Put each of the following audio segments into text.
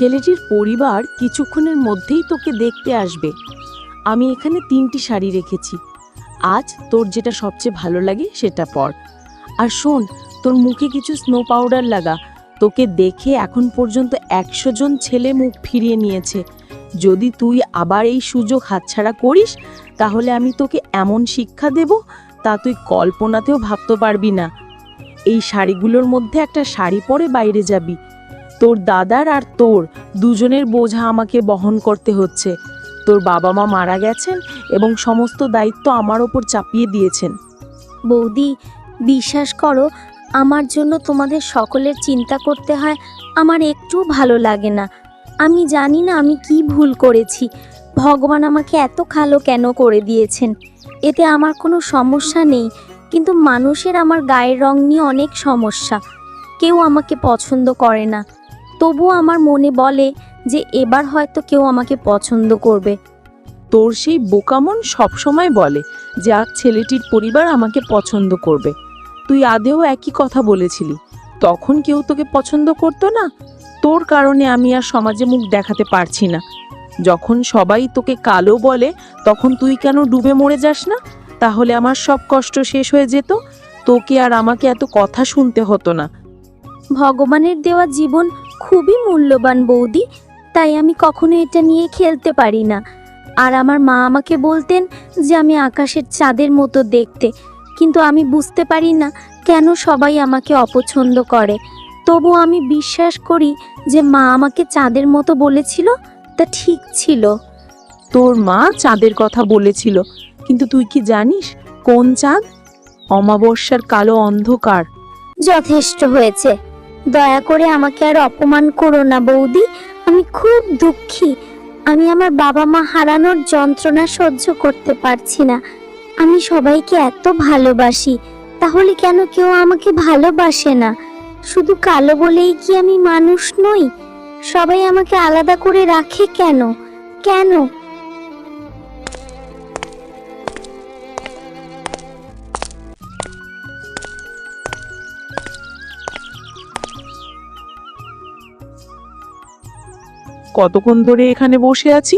ছেলেটির পরিবার কিছুক্ষণের মধ্যেই তোকে দেখতে আসবে। আমি এখানে তিনটি শাড়ি রেখেছি। আজ তোর যেটা সবচেয়ে ভালো লাগে সেটা পর। আর শোন, তোর মুখে কিছু স্নো পাউডার লাগা। তোকে দেখে এখন পর্যন্ত একশো জন ছেলে মুখ ফিরিয়ে নিয়েছে। যদি তুই আবার এই সুযোগ হাতছাড়া করিস, তাহলে আমি তোকে এমন শিক্ষা দেব, তা তুই কল্পনাতেও ভাবতে পারবি না। এই শাড়িগুলোর মধ্যে একটা শাড়ি পরে বাইরে যাবি। তোর দাদার আর তোর দুজনের বোঝা আমাকে বহন করতে হচ্ছে। তোর বাবা মা মারা গেছেন এবং সমস্ত দায়িত্ব আমার ওপর চাপিয়ে দিয়েছেন। বৌদি, বিশ্বাস করো, আমার জন্য তোমাদের সকলের চিন্তা করতে হয়, আমার একটু ভালো লাগে না। আমি জানি না আমি কি ভুল করেছি। ভগবান আমাকে এত খালো কেন করে দিয়েছেন? এতে আমার কোনো সমস্যা নেই, কিন্তু মানুষের আমার গায়ের রং নিয়ে অনেক সমস্যা। কেউ আমাকে পছন্দ করে না। তবুও আমার মনে বলে যে এবার হয়তো কেউ আমাকে পছন্দ করবে। তোর সেই বোকামন সবসময় বলে যে আর ছেলেটির পরিবার আমাকে পছন্দ করবে। তুই আদেও একই কথা বলেছিলি। তখন কেউ তোকে পছন্দ করতো না। তোর কারণে আমি আর সমাজে মুখ দেখাতে পারছি না। যখন সবাই তোকে কালো বলে তখন তুই কেন ডুবে মরে যাস না? তাহলে আমার সব কষ্ট শেষ হয়ে যেত। তোকে আর আমাকে এত কথা শুনতে হতো না। ভগবানের দেওয়া জীবন খুবই মূল্যবান বৌদি তাই আমি কখনো এটা নিয়ে খেলতে পারি না। আর আমার মা আমাকে বলতেন যে আমি আকাশের চাঁদের মতো দেখতে কিন্তু আমি বুঝতে পারি না কেন সবাই আমাকে অপছন্দ করে। তবু আমি বিশ্বাস করি যে মা আমাকে চাঁদের মতো বলেছিল তা ঠিক ছিল। তোর মা চাঁদের কথা বলেছিল কিন্তু তুই কি জানিস কোন চাঁদ? অমাবস্যার কালো অন্ধকার। যথেষ্ট হয়েছে। দয়া করে আমাকে আর অপমান করো না, বৌদি। আমি খুব দুঃখী। আমি আমার বাবা মা হারানোর যন্ত্রণা সহ্য করতে পারছি না। আমি সবাইকে এত ভালোবাসি, তাহলে কেন কেউ আমাকে ভালোবাসে না? শুধু কালো বলেই কি আমি মানুষ নই? সবাই আমাকে আলাদা করে রাখে কেন? কেন? কতক্ষণ ধরে এখানে বসে আছি?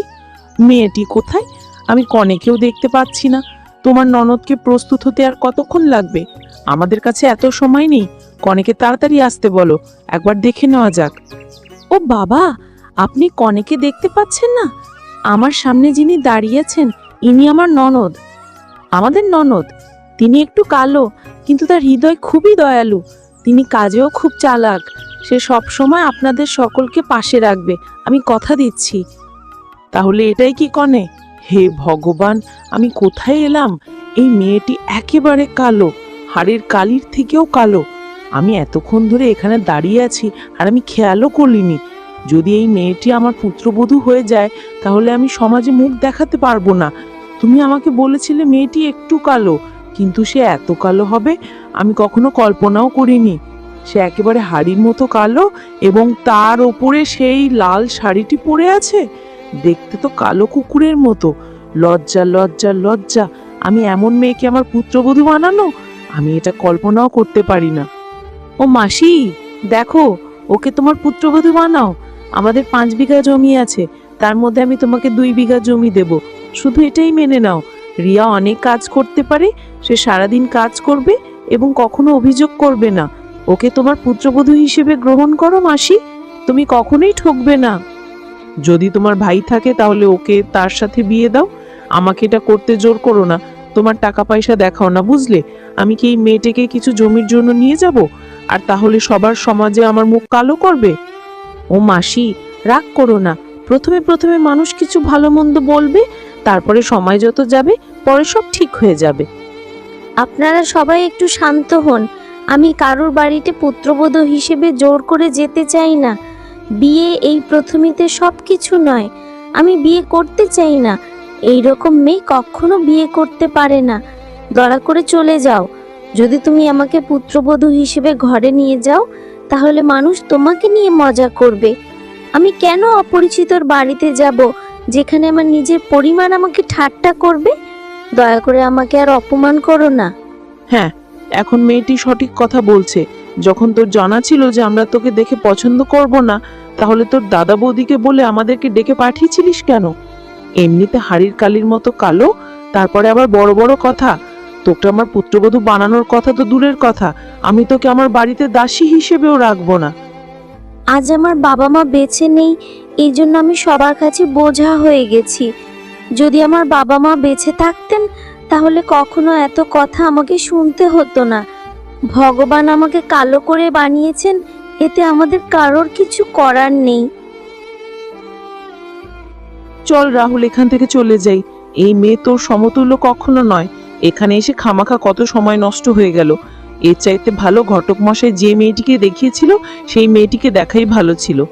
মেয়েটি কোথায়? আমি কনেকেও দেখতে পাচ্ছি না। তোমার ননদকে প্রস্তুত হতে আর কতক্ষণ লাগবে? আমাদের কাছে এত সময় নেই। কনেকে তাড়াতাড়ি আসতে বলো। একবার দেখে নেওয়া যাক। ও বাবা, আপনি কনেকে দেখতে পাচ্ছেন না? আমার সামনে যিনি দাঁড়িয়েছেন ইনি আমার ননদ। আমাদের ননদ। তিনি একটু কালো, কিন্তু তার হৃদয় খুবই দয়ালু। তিনি কাজেও খুব চালাক। সে সব সময় আপনাদের সকলকে পাশে রাখবে। আমি কথা দিচ্ছি। তাহলে এটাই কি কনে? হে ভগবান, আমি কোথায় এলাম? এই মেয়েটি একেবারে কালো, হাড়ের কালির থেকেও কালো। আমি এতক্ষণ ধরে এখানে দাঁড়িয়ে আছি আর আমি খেয়ালও করিনি। যদি এই মেয়েটি আমার পুত্রবধূ হয়ে যায়, তাহলে আমি সমাজে মুখ দেখাতে পারব না। তুমি আমাকে বলেছিলে মেয়েটি একটু কালো, কিন্তু সে এত কালো হবে, আমি কখনো কল্পনাও করিনি। সে একেবারে হাড়ির মতো কালো এবং তার ওপরে সেই লাল শাড়িটি পরে আছে। দেখতে তো কালো কুকুরের মতো। লজ্জা লজ্জা লজ্জা। আমি এমন মেয়েকে আমার পুত্রবধূ বানানো আমি এটা কল্পনাও করতে পারি না। ও মাসি, দেখো, ওকে তোমার পুত্রবধূ বানাও। আমাদের পাঁচ বিঘা জমি আছে। তার মধ্যে আমি তোমাকে দুই বিঘা জমি দেব। শুধু এটাই মেনে নাও। রিয়া অনেক কাজ করতে পারে, সে সারাদিন কাজ করবে এবং কখনো অভিযোগ করবে না। ওকে তোমার পুত্রবধূ হিসেবে গ্রহণ করো, মাসি। তুমি কখনোই ঠকবে না। যদি তোমার ভাই থাকে, তাহলে ওকে তার সাথে বিয়ে দাও। আমাকে এটা করতে জোর করো না। তোমার টাকা পয়সা দেখাও না, বুঝলে? আমি কি এই মেয়েটাকে কিছু জমির জন্য নিয়ে যাব? আর তাহলে সবার সমাজে আমার মুখ কালো করবে? ও মাসি, রাগ করো না। প্রথমে প্রথমে মানুষ কিছু ভালো মন্দ বলবে, তারপরে সময় যত যাবে, পরে সব ঠিক হয়ে যাবে। আপনারা সবাই একটু শান্ত হন। আমি কারোর বাড়িতে পুত্রবধূ হিসেবে জোর করে যেতে চাই না। বিয়ে এই প্রথমিতে সব কিছু নয়। আমি বিয়ে করতে চাই না। এই রকম মেয়ে কখনো বিয়ে করতে পারে না। দয়া করে চলে যাও। যদি তুমি আমাকে পুত্রবধূ হিসেবে ঘরে নিয়ে যাও, তাহলে মানুষ তোমাকে নিয়ে মজা করবে। আমি কেন অপরিচিতর বাড়িতে যাব, যেখানে আমার নিজের পরিমাণ আমাকে ঠাট্টা করবে? দয়া করে আমাকে আর অপমান করো না। হ্যাঁ এখন মেয়েটি সঠিক কথা বলছে। যখন তোর জানা ছিল যে আমরা তোকে দেখে পছন্দ করব না, তাহলে তোর দাদা বৌদিকে বলে আমাদেরকে ডেকে পাঠিয়েছিলিস কেন? এমনিতে হাড়ির কালির মতো কালো, তারপরে আবার বড় বড় কথা। তোকে আমার পুত্রবধূ বানানোর কথা তো দূরের কথা, আমি তোকে আমার বাড়িতে দাসী হিসেবেও রাখব না। আজ আমার বাবা মা বেঁচে নেই, এই জন্য আমি সবার কাছে বোঝা হয়ে গেছি। যদি আমার বাবা মা বেঁচে থাকতেন তাহলে কখনো এত কথা আমাকে শুনতে হতো না। ভগবান আমাকে কালো করে বানিয়েছেন, এতে আমাদের কারোর কিছু করার নেই। চল রাহুল, এখান থেকে চলে যাই। এই মেয়ে তোর সমতুল্য কখনো নয়। এখানে এসে খামাখা কত সময় নষ্ট হয়ে গেল। এর চাইতে ভালো ঘটক মশাই যে মেয়েটিকে দেখিয়েছিল, সেই মেয়েটিকে দেখাই ভালো ছিল।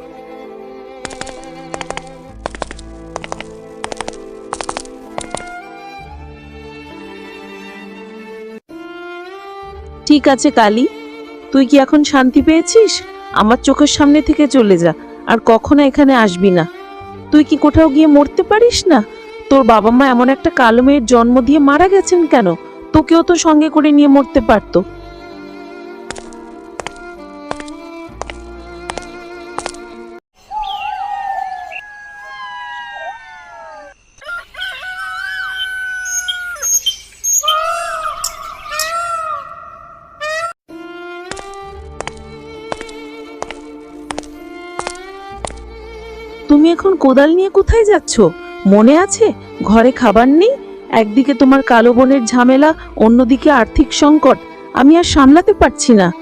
ঠিক আছে, কালী। তুই কি এখন শান্তি পেয়েছিস? আমার চোখের সামনে থেকে চলে যা, আর কখনো এখানে আসবি না। তুই কি কোথাও গিয়ে মরতে পারিস না? তোর বাবা মা এমন একটা কালো মেয়ের জন্ম দিয়ে মারা গেছেন কেন? তোকেও তো সঙ্গে করে নিয়ে মরতে পারতো। এখন কোদাল নিয়ে কোথায় যাচ্ছ? মনে আছে? ঘরে খাবার নেই? একদিকে তোমার কালো বোনের ঝামেলা অন্যদিকে আর্থিক সংকট। আমি আর সামলাতে পারছি না।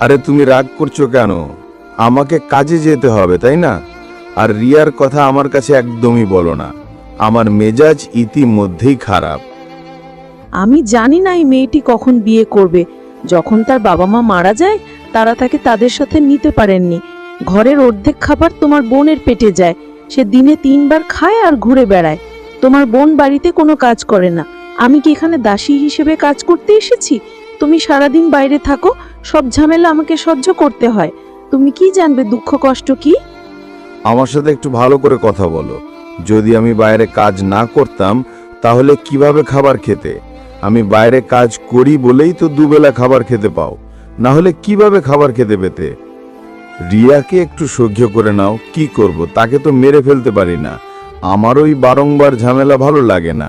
আরে তুমি রাগ করছ কেন? আমাকে কাজে যেতে হবে তাই না? আর রিয়ার কথা আমার কাছে একদমই বলো না। আমার মেজাজ ইতিমধ্যেই খারাপ। আমি জানি না এই মেয়েটি কখন বিয়ে করবে। যখন তার বাবা মা মারা যায় তারা তাকে তাদের সাথে নিতে পারেননি। ঘরের অর্ধেক খাবার তোমার বোনের পেটে যায়। সে দিনে তিনবার খায় আর ঘুরে বেড়ায়। তোমার বোন বাড়িতে কোনো কাজ করে না। আমি কি এখানে দাসী হিসেবে কাজ করতে এসেছি? তুমি সারাদিন বাইরে থাকো, সব ঝামেলা আমাকে সহ্য করতে হয়। তুমি কি জানবে দুঃখ কষ্ট কি? আমার সাথে একটু ভালো করে কথা বলো। যদি আমি বাইরে কাজ না করতাম, তাহলে কীভাবে খাবার খেতে? আমি বাইরে কাজ করি বলেই তো দুবেলা খাবার খেতে পাও। না হলে কীভাবে খাবার খেতে পেতে? রিয়াকে একটু সহ্য করে নাও, কি করব? তাকে তো মেরে ফেলতে পারি না। আমার ওই বারংবার ঝামেলা ভালো লাগে না।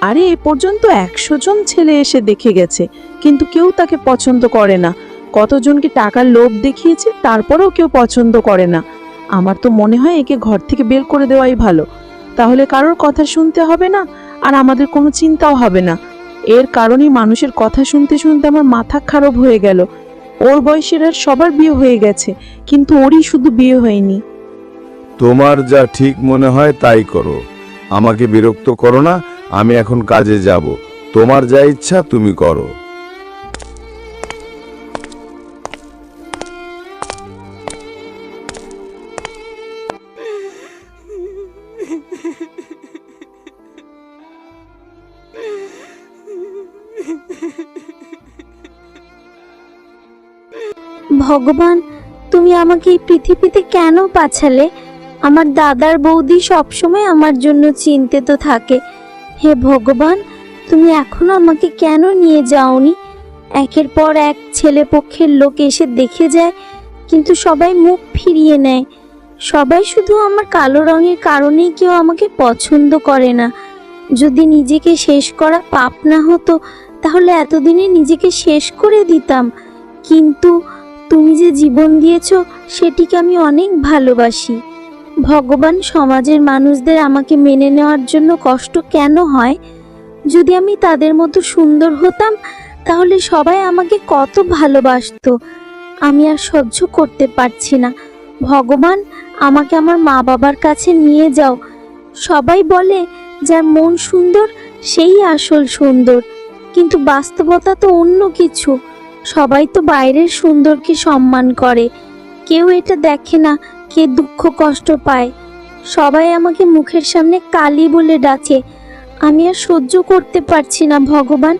আরে, এ পর্যন্ত একশো জন ছেলে এসে দেখে গেছে, কিন্তু কেউ তাকে পছন্দ করে না। কতজনকে টাকার লোভ দেখিয়েছে, তারপরেও কেউ পছন্দ করে না। আমার তো মনে হয় একে ঘর থেকে বের করে দেওয়াই ভালো। তাহলে কারোর কথা শুনতে হবে না, আর আমাদের কোনো চিন্তাও হবে না। এর কারণেই মানুষের কথা শুনতে শুনতে আমার মাথা খারাপ হয়ে গেল। ওর বয়সের আর সবার বিয়ে হয়ে গেছে, কিন্তু ওরই শুধু বিয়ে হয়নি। তোমার যা ঠিক মনে হয় তাই করো। আমাকে বিরক্ত করো না, আমি এখন কাজে যাব। তোমার যা ইচ্ছা তুমি করো। ভগবান, তুমি আমাকে এই পৃথিবীতে কেন পাঠালে? আমার দাদার বৌদি সবসময় আমার জন্য চিন্তিত থাকে। হে ভগবান, তুমি এখনও আমাকে কেন নিয়ে যাওনি? একের পর এক ছেলে পক্ষের লোক এসে দেখে যায়, কিন্তু সবাই মুখ ফিরিয়ে নেয়। সবাই শুধু আমার কালো রঙের কারণেই কেউ আমাকে পছন্দ করে না। যদি নিজেকে শেষ করা পাপ না হতো, তাহলে এতদিনে নিজেকে শেষ করে দিতাম। কিন্তু তুমি যে জীবন দিয়েছ, সেটিকে আমি অনেক ভালোবাসি। ভগবান সমাজের মানুষদের আমাকে মেনে নেওয়ার জন্য কষ্ট কেন হয়? যদি আমি তাদের মতো সুন্দর হতাম, তাহলে সবাই আমাকে কত ভালোবাসতো। আমি আর সহ্য করতে পারছি না। ভগবান, আমাকে আমার মা বাবার কাছে নিয়ে যাও। সবাই বলে, যার মন সুন্দর, সেই আসল সুন্দর। কিন্তু বাস্তবতা তো অন্য কিছু। সবাই তো বাইরের সুন্দরকে সম্মান করে। কেউ এটা দেখে না কে দুঃখ কষ্ট পায়। সবাই আমাকে মুখের সামনে কালি বলে ডাকে। আমি আর সহ্য করতে পারছি না, ভগবান,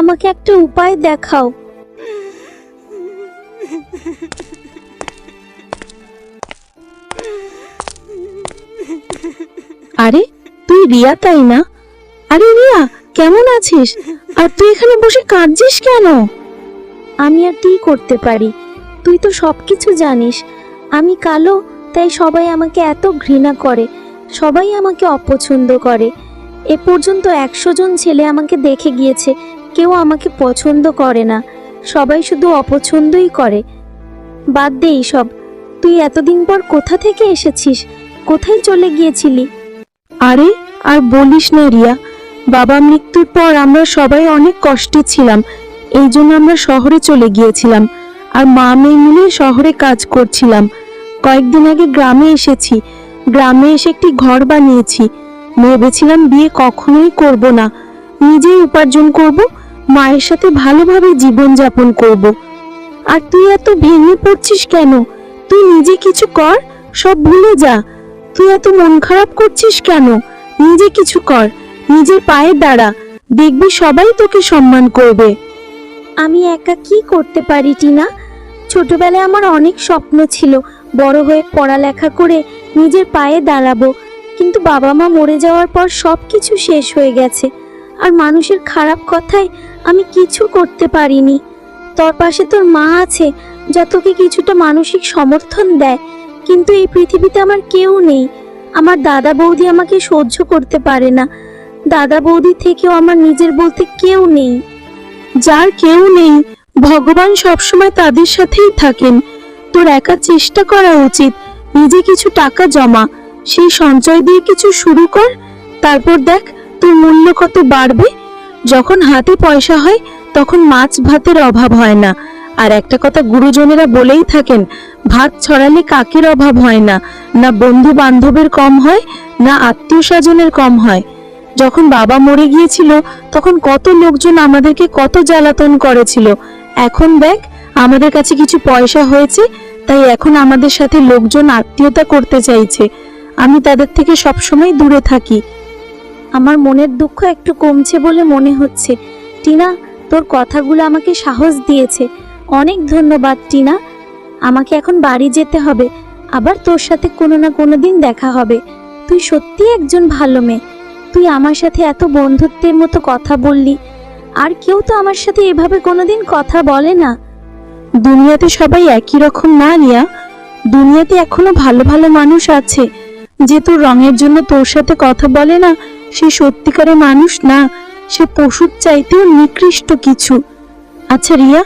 আমাকে একটা উপায় দেখাও। আরে, তুই রিয়া তাই না? আরে রিয়া, কেমন আছিস? আর তুই এখানে বসে কাঁদছিস কেন? আমি আর কি করতে পারি? তুই তো সব কিছু জানিস। আমি কালো, তাই সবাই আমাকে এত ঘৃণা করে। সবাই আমাকে অপছন্দ করে। এ পর্যন্ত একশো জন ছেলে আমাকে দেখে গিয়েছে। কেউ আমাকে পছন্দ করে না। সবাই শুধু অপছন্দই করে। বাদ দে সব তুই এতদিন পর কোথা থেকে এসেছিস? কোথায় চলে গিয়েছিলি? আরে, আর বলিস না রিয়া। বাবা মৃত্যুর পর আমরা সবাই অনেক কষ্টে ছিলাম। এই জন্য আমরা শহরে চলে গিয়েছিলাম আর মা মেয়ে মিলে শহরে কাজ করছিলাম। কয়েকদিন আগে গ্রামে এসেছি। গ্রামে এসে একটি ঘর বানিয়েছি। ভেবেছিলাম বিয়ে কখনোই করব না। নিজেই উপার্জন করব, মায়ের সাথে ভালোভাবে জীবন যাপন করব। আর তুই এত ভেঙে পড়ছিস কেন? তুই নিজে কিছু কর, সব ভুলে যা। তুই এত মন খারাপ করছিস কেন? নিজে কিছু কর, নিজের পায়ে দাঁড়া। দেখবি সবাই তোকে সম্মান করবে। আমি একা কি করতে পারি, টিনা? ছোটবেলায় আমার অনেক স্বপ্ন ছিল, বড় হয়ে পড়ালেখা করে নিজের পায়ে দাঁড়াবো, কিন্তু বাবা মা মরে যাওয়ার পর সব কিছু শেষ হয়ে গেছে, আর মানুষের খারাপ কথায় আমি কিছু করতে পারিনি। তোর পাশে তোর মা আছে, যা তোকে কিছুটা মানসিক সমর্থন দেয়, কিন্তু এই পৃথিবীতে আমার কেউ নেই। আমার দাদা বৌদি আমাকে সহ্য করতে পারে না। দাদা বৌদি থেকেও আমার নিজের বলতে কেউ নেই। যার কেউ নেই। ভগবান সবসময় তাদের সাথেই থাকেন। তোর একা চেষ্টা করা উচিত। নিজে কিছু টাকা জমা। সেই সঞ্চয় দিয়ে কিছু শুরু কর। তারপর দেখ তোর মূল্য কত বাড়বে। যখন হাতে পয়সা হয়, তখন মাছ ভাতের অভাব হয় না। আর একটা কথা গুরুজনেরা বলেই থাকেন, ভাত ছড়ালে কাকের অভাব হয় না। না বন্ধু বান্ধবের কম হয়, না আত্মীয় স্বজনের কম হয়। যখন বাবা মরে গিয়েছিল, তখন কত লোকজন আমাদেরকে কত জ্বালাতন করেছিল। এখন দেখ, আমাদের কাছে কিছু পয়সা হয়েছে, তাই এখন আমাদের সাথে লোকজন আত্মীয়তা করতে চাইছে। আমি তাদের থেকে সবসময় দূরে থাকি। আমার মনের দুঃখ একটু কমছে বলে মনে হচ্ছে। টিনা, তোর কথাগুলো আমাকে সাহস দিয়েছে। অনেক ধন্যবাদ, টিনা। আমাকে এখন বাড়ি যেতে হবে। আবার তোর সাথে কোনো না কোনো দিন দেখা হবে। তুই সত্যি একজন ভালো মেয়ে। তুই আমার সাথে এত বন্ধুত্বের মতো কথা বললি, আর কেউ তো আমার সাথে এভাবে কোনোদিন কথা বলে না। দুনিয়াতে সবাই একই রকম না, রিয়া। দুনিয়াতে এখনও ভালো ভালো মানুষ আছে, যে তোর রঙের জন্য তোর সাথে কথা বলে না, সে সত্যিকারের মানুষ না, সে পশুর চাইতেও নিকৃষ্ট কিছু। আচ্ছা রিয়া,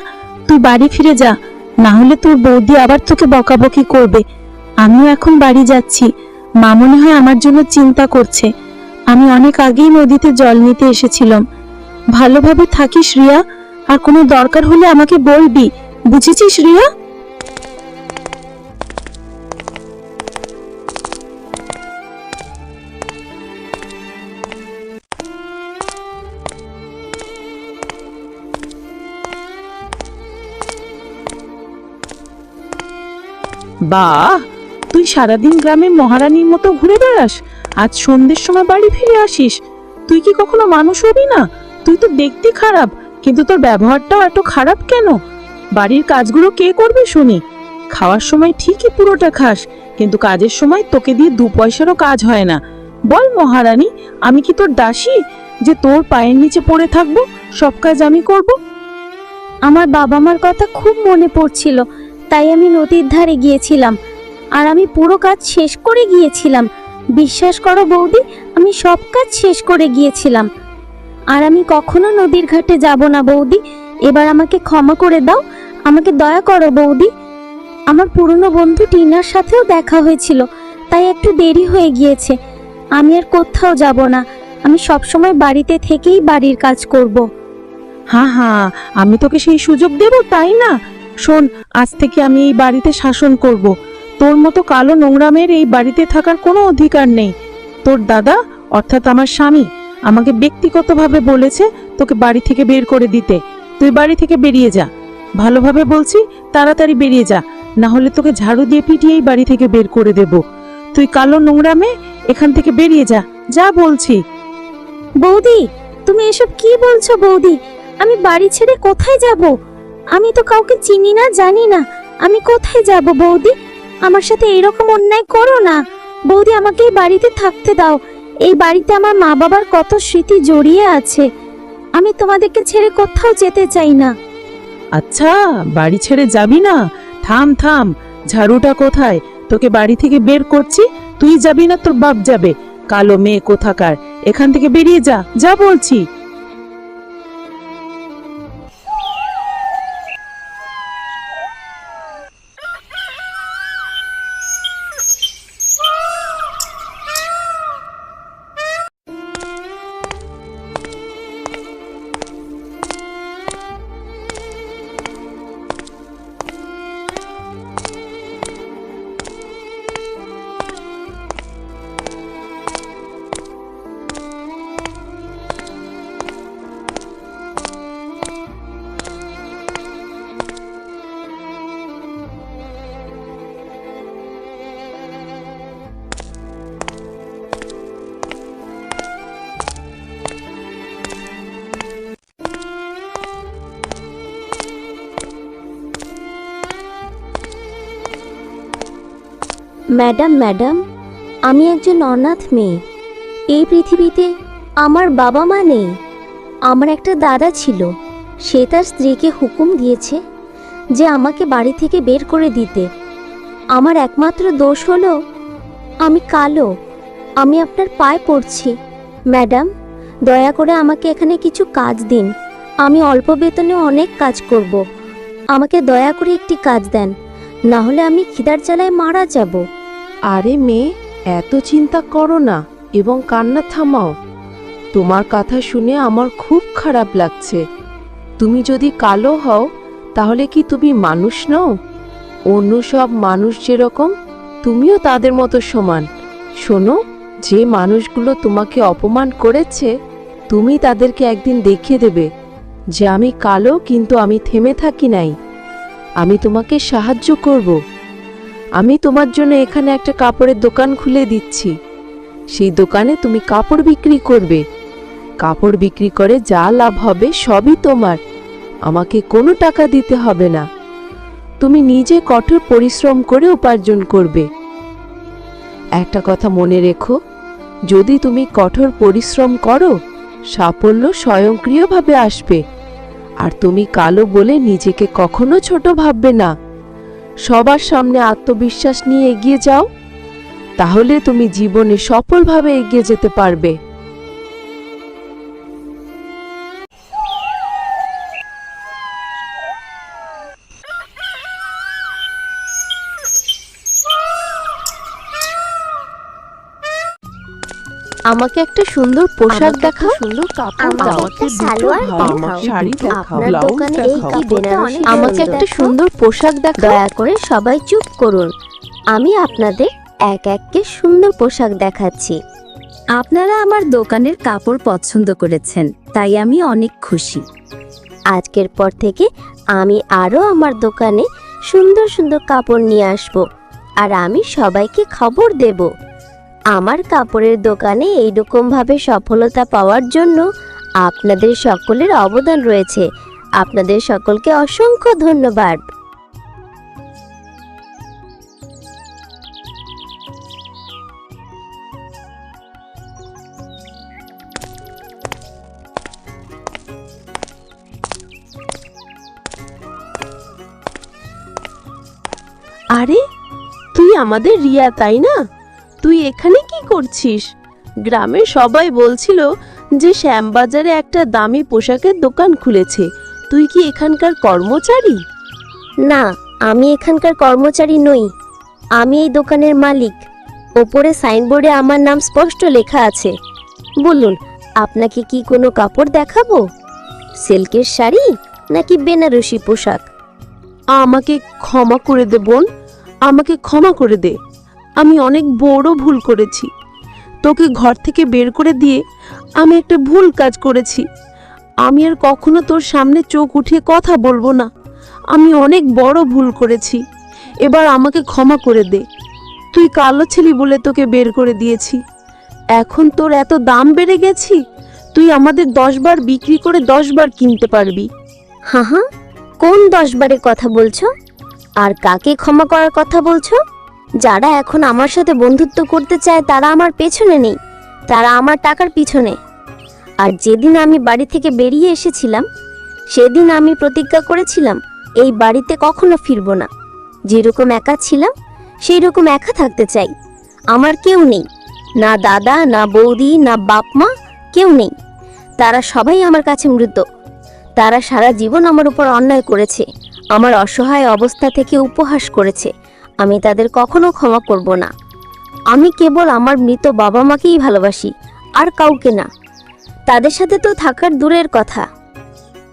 তুই বাড়ি ফিরে যা, না হলে তোর বৌদি আবার তোকে বকাবকি করবে। আমিও এখন বাড়ি যাচ্ছি, মা মনে হয় আমার জন্য চিন্তা করছে। আমি অনেক আগেই নদীতে জল নিতে এসেছিলাম। ভালোভাবে থাকিস, রিয়া। আর কোনো দরকার হলে আমাকে বলবি। বুঝেছিস, রিয়া? বাহ তুই সারাদিন গ্রামে মহারানীর মতো ঘুরে বেড়াস। আজ সন্ধ্যের সময় বাড়ি ফিরে আসিস। তুই কি কখনো মানুষ হবি না? তুই তো দেখতে খারাপ, কিন্তু তোর ব্যবহারটাও এত খারাপ কেন? বাড়ির কাজগুলো কে করবে শুনি? খাওয়ার সময় ঠিকই পুরোটা খাস, কিন্তু কাজের সময় তোকে দিয়ে দু পয়সারও কাজ হয় না। বল মহারানী, আমি কি তোর দাসী? যে তোর পায়ের নিচে পড়ে থাকব, সব কাজ আমি করব? আমার বাবা মার কথা খুব মনে পড়ছিল, তাই আমি নদীর ধারে গিয়েছিলাম, আর আমি পুরো কাজ শেষ করে গিয়েছিলাম। বিশ্বাস করো বৌদি, আমি সব কাজ শেষ করে গিয়েছিলাম। আর আমি কখনো নদীর ঘাটে যাব না বৌদি। এবার আমাকে ক্ষমা করে দাও। আমাকে দয়া করো বৌদি। আমার পুরনো বন্ধু টিনার সাথেও দেখা হয়েছিল, তাই একটু দেরি হয়ে গিয়েছে। আমি আর কোথাও যাব না। আমি সবসময় বাড়িতে থেকেই বাড়ির কাজ করব। হ্যাঁ হ্যাঁ আমি তোকে সেই সুযোগ দেব, তাই না? শোন, আজ থেকে আমি এই বাড়িতে শাসন করব। তোর মতো কালো নোংরামের এই বাড়িতে থাকার কোনো অধিকার নেই। তোর দাদা, অর্থাৎ আমার স্বামী, আমাকে ব্যক্তিগতভাবে বলেছে তোকে বাড়ি থেকে বের করে দিতে। তুই বাড়ি থেকে বেরিয়ে যা। ভালোভাবে বলছি, তাড়াতাড়ি বেরিয়ে যা। না হলে তোকে ঝাড়ু দিয়ে পিটিয়েই বাড়ি থেকে বের করে দেব। তুই কালো নোংরামে এখান থেকে বেরিয়ে যা। যা বলছি। বৌদি, তুমি এসব কি বলছো বৌদি? আমি বাড়ি ছেড়ে কোথায় যাব? আমি তো কাউকে চিনি না, জানি না। আমি কোথায় যাব বৌদি? আমার সাথে এরকম অন্যায় করো না। বৌদি, আমাকে এই বাড়িতে থাকতে দাও। এই বাড়িতে আমার মা বাবার কত স্মৃতি জড়িয়ে আছে। আমি তোমাদেরকে ছেড়ে কোথাও যেতে চাই না। আচ্ছা বাড়ি ছেড়ে যাবি না? থাম থাম। ঝাড়ুটা কোথায়? তোকে বাড়ি থেকে বের করছি, তুই যাবি না, তোর বাপ যাবে। কালো মেয়ে কোথাকার? এখান থেকে বেরিয়ে যা যা বলছি। ম্যাডাম ম্যাডাম, আমি একজন অনাথ মেয়ে। এই পৃথিবীতে আমার বাবা মা নেই। আমার একটা দাদা ছিল, সে তার স্ত্রীকে হুকুম দিয়েছে যে আমাকে বাড়ি থেকে বের করে দিতে। আমার একমাত্র দোষ হলো, আমি কালো, আমি আপনার পায়ে পড়ছি। ম্যাডাম, দয়া করে আমাকে এখানে কিছু কাজ দিন। আমি অল্প বেতনে অনেক কাজ করব। আমাকে দয়া করে একটি কাজ দেন না হলে আমি খিদার জ্বালায় মারা যাব। আরে মেয়ে, এত চিন্তা করো না এবং কান্না থামাও। তোমার কথা শুনে আমার খুব খারাপ লাগছে। তুমি যদি কালো হও, তাহলে কি তুমি মানুষ নও? অন্য সব মানুষ যেরকম, তুমিও তাদের মতো সমান। শোনো, যে মানুষগুলো তোমাকে অপমান করেছে, তুমি তাদেরকে একদিন দেখিয়ে দেবে যে আমি কালো কিন্তু আমি থেমে থাকি নাই। আমি তোমাকে সাহায্য করব। আমি তোমার জন্য এখানে একটা কাপড়ের দোকান খুলে দিচ্ছি। সেই দোকানে তুমি কাপড় বিক্রি করবে। কাপড় বিক্রি করে যা লাভ হবে সবই তোমার। আমাকে কোনো টাকা দিতে হবে না। তুমি নিজে কঠোর পরিশ্রম করে উপার্জন করবে। একটা কথা মনে রেখো, যদি তুমি কঠোর পরিশ্রম করো, সাফল্য স্বয়ংক্রিয়ভাবে আসবে। আর তুমি কালো বলে নিজেকে কখনো ছোট ভাববে না। সবার সামনে আত্মবিশ্বাস নিয়ে এগিয়ে যাও তাহলে তুমি জীবনে সফলভাবে এগিয়ে যেতে পারবে। আমাকে একটা সুন্দর পোশাক আমাকে দেখাও। সুন্দর কাপড় আমাকে দাও। একটা সালোয়ার দেখাও। শাড়ি দেখাও দোকানে এই দেখাও। কি বেনারসি আমাকে একটা সুন্দর পোশাক দেখাও। দয়া করে সবাই চুপ করুন। আমি আপনাদের এক এককে সুন্দর পোশাক দেখাচ্ছি। আপনারা আমার দোকানের কাপড় পছন্দ করেছেন তাই আমি অনেক খুশি। আজকের পর থেকে আমি আরও আমার দোকানে সুন্দর সুন্দর কাপড় নিয়ে আসব। আর আমি সবাইকে খবর দেব। আমার কাপড়ের দোকানে এইরকমভাবে সফলতা পাওয়ার জন্য আপনাদের সকলের অবদান রয়েছে। আপনাদের সকলকে অসংখ্য ধন্যবাদ। আরে, তুই আমাদের রিয়া, তাই না? তুই এখানে কি করছিস? গ্রামের সবাই বলছিল যে শ্যামবাজারে একটা দামি পোশাকের দোকান খুলেছে। তুই কি এখানকার কর্মচারী? না আমি এখানকার কর্মচারী নই। আমি এই দোকানের মালিক। ওপরে সাইনবোর্ডে আমার নাম স্পষ্ট লেখা আছে। বলুন আপনাকে কি কোনো কাপড় দেখাবো? সিল্কের শাড়ি নাকি বেনারসি পোশাক? আমাকে ক্ষমা করে দে বোন। আমাকে ক্ষমা করে দে। আমি অনেক বড় ভুল করেছি। তোকে ঘর থেকে বের করে দিয়ে আমি একটা ভুল কাজ করেছি। আমি আর কখনো তোর সামনে চোখ উঠিয়ে কথা বলব না। আমি অনেক বড় ভুল করেছি। এবার আমাকে ক্ষমা করে দে। তুই কালো ছেলি বলে তোকে বের করে দিয়েছি। এখন তোর এত দাম বেড়ে গেছি? তুই আমাদের দশ বার বিক্রি করে দশ বার কিনতে পারবি। হ্যাঁ কোন দশ বারের কথা বলছো? আর কাকে ক্ষমা করার কথা বলছো? যারা এখন আমার সাথে বন্ধুত্ব করতে চায়, তারা আমার পেছনে নেই। তারা আমার টাকার পিছনে। আর যেদিন আমি বাড়ি থেকে বেরিয়ে এসেছিলাম, সেদিন আমি প্রতিজ্ঞা করেছিলাম, এই বাড়িতে কখনো ফিরবো না। যেরকম একা ছিলাম সেই রকম একা থাকতে চাই। আমার কেউ নেই। না দাদা, না বৌদি, না বাপ মা কেউ নেই। তারা সবাই আমার কাছে মৃত। তারা সারা জীবন আমার উপর অন্যায় করেছে। আমার অসহায় অবস্থা থেকে উপহাস করেছে। আমি তাদের কখনো ক্ষমা করব না। আমি কেবল আমার মৃত বাবা মাকেই ভালোবাসি, আর কাউকে না। তাদের সাথে তো থাকার দূরের কথা।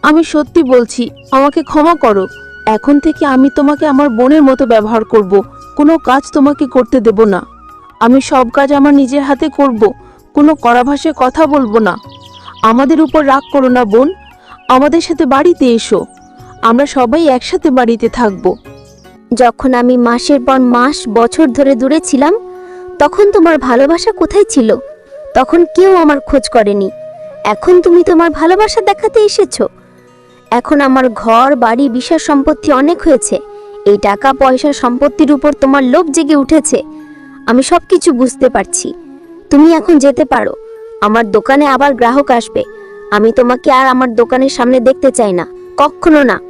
আমি সত্যি বলছি, আমাকে ক্ষমা করো। এখন থেকে আমি তোমাকে আমার বোনের মতো ব্যবহার করব। কোনো কাজ তোমাকে করতে দেব না। আমি সব কাজ আমার নিজের হাতে করব। কোনো কড়া ভাষায় কথা বলব না। আমাদের উপর রাগ করো না, বোন। আমাদের সাথে বাড়িতে এসো। আমরা সবাই একসাথে বাড়িতে থাকব। যখন আমি মাসের পর মাস, বছর ধরে দূরে ছিলাম, তখন তোমার ভালোবাসা কোথায় ছিল? তখন কেউ আমার খোঁজ করেনি। এখন তুমি তোমার ভালোবাসা দেখাতে এসেছ। এখন আমার ঘর, বাড়ি, বিষয় সম্পত্তি অনেক হয়েছে। এই টাকা, পয়সা, সম্পত্তির উপর তোমার লোভ জেগে উঠেছে। আমি সব কিছু বুঝতে পারছি। তুমি এখন যেতে পারো। আমার দোকানে আবার গ্রাহক আসবে। আমি তোমাকে আর আমার দোকানের সামনে দেখতে চাই না। কখনো না।